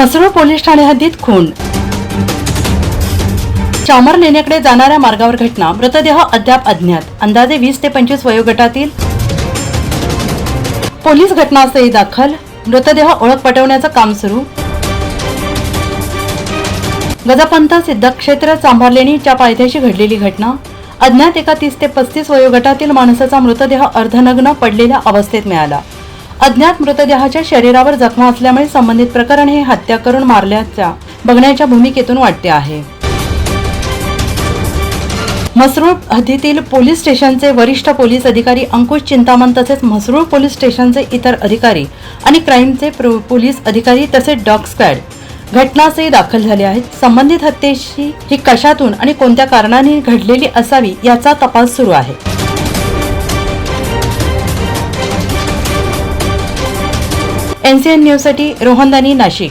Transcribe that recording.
Masrul police Thane हद्दीत खून. चामर लेण्याकडे जाणाऱ्या मार्गावर घटना. मृतदेह अद्याप अज्ञात. अंदाजे वीस ते पंचवीस वयोगटातील पोलीस घटनास्थळी दाखल. मृतदेह ओळख पटवण्याचं काम सुरू. गजापंथ सिद्धक्षेत्र चांभारलेणीच्या पायथ्याशी घडलेली घटना. अज्ञात एका तीस ते पस्तीस वयोगटातील माणसाचा मृतदेह अर्धनग्न पडलेल्या अवस्थेत मिळाला. अज्ञात मृतदेहाच्या शरीरावर जखमा असल्यामुळे संबंधित प्रकरण हे हत्या करून मारल्याच्या बघण्याच्या भूमिकेतून वाटते आहे. मसरूळ हद्दीतील पोलीस स्टेशनचे वरिष्ठ पोलीस अधिकारी अंकुश चिंतामण तसेच मसरूळ पोलीस स्टेशनचे इतर अधिकारी आणि क्राईमचे पोलीस अधिकारी तसेच डॉग स्क्वॅड घटनास्थळी दाखल झाले आहेत. संबंधित हत्येची ही कशातून आणि कोणत्या कारणाने घडलेली असावी याचा तपास सुरू आहे. एनसीएन न्यूजसाठी रोहनदानी नाशिक.